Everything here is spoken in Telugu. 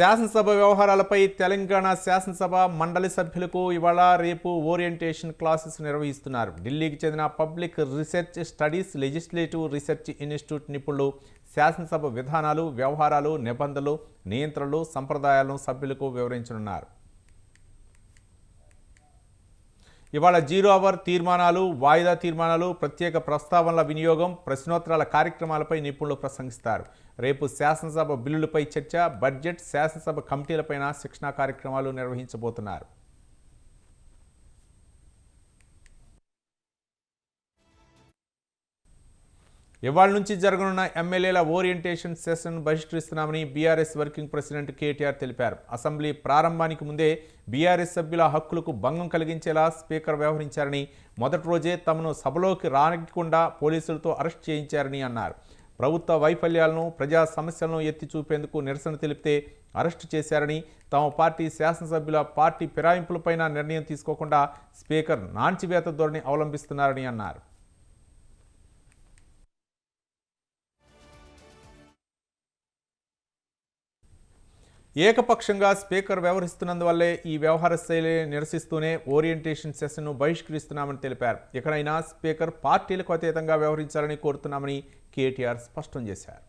శాసనసభ వ్యవహారాలపై తెలంగాణ శాసనసభ మండలి సభ్యులకు ఇవాళ రేపు ఓరియంటేషన్ క్లాసెస్ నిర్వహిస్తున్నారు. ఢిల్లీకి చెందిన public research studies legislative research institute నిపుణులు శాసనసభ విధానాలు వ్యవహారాలు నిబంధనలు నియంత్రణలు సంప్రదాయాలను సభ్యులకు వివరించనున్నారు. ఇవాళ జీరో అవర్ తీర్మానాలు వాయిదా తీర్మానాలు ప్రత్యేక ప్రస్తావనల వినియోగం ప్రశ్నోత్తరాల కార్యక్రమాలపై నిపుణులు ప్రసంగిస్తారు. రేపు శాసనసభ బిల్లులపై చర్చ బడ్జెట్ శాసనసభ కమిటీలపైన శిక్షణా కార్యక్రమాలు నిర్వహించబోతున్నారు. ఇవాళ నుంచి జరగనున్న ఎమ్మెల్యేల ఓరియంటేషన్ సెషన్ బహిష్కరిస్తున్నామని బీఆర్ఎస్ వర్కింగ్ ప్రెసిడెంట్ కేటీఆర్ తెలిపారు. అసెంబ్లీ ప్రారంభానికి ముందే బీఆర్ఎస్ సభ్యుల హక్కులకు భంగం కలిగించేలా స్పీకర్ వ్యవహరించారని మొదటి రోజే తమను సభలోకి రానికుండా పోలీసులతో అరెస్ట్ చేయించారని అన్నారు. ప్రభుత్వ వైఫల్యాలను ప్రజా సమస్యలను ఎత్తి చూపేందుకు నిరసన తెలిపితే అరెస్టు చేశారని తమ పార్టీ శాసనసభ్యుల పార్టీ ఫిరాయింపులపైన నిర్ణయం తీసుకోకుండా స్పీకర్ నాంచివేత ధోరణి అవలంబిస్తున్నారని అన్నారు. ఏకపక్షంగా స్పీకర్ వ్యవహరిస్తున్నందువల్లే ఈ వ్యవహార శైలి నిరసిస్తూనే ఓరియంటేషన్ సెషన్ను బహిష్కరిస్తున్నామని తెలిపారు. ఎక్కడైనా స్పీకర్ పార్టీలకు అతీతంగా వ్యవహరించాలని కోరుతున్నామని కేటీఆర్ స్పష్టం చేశారు.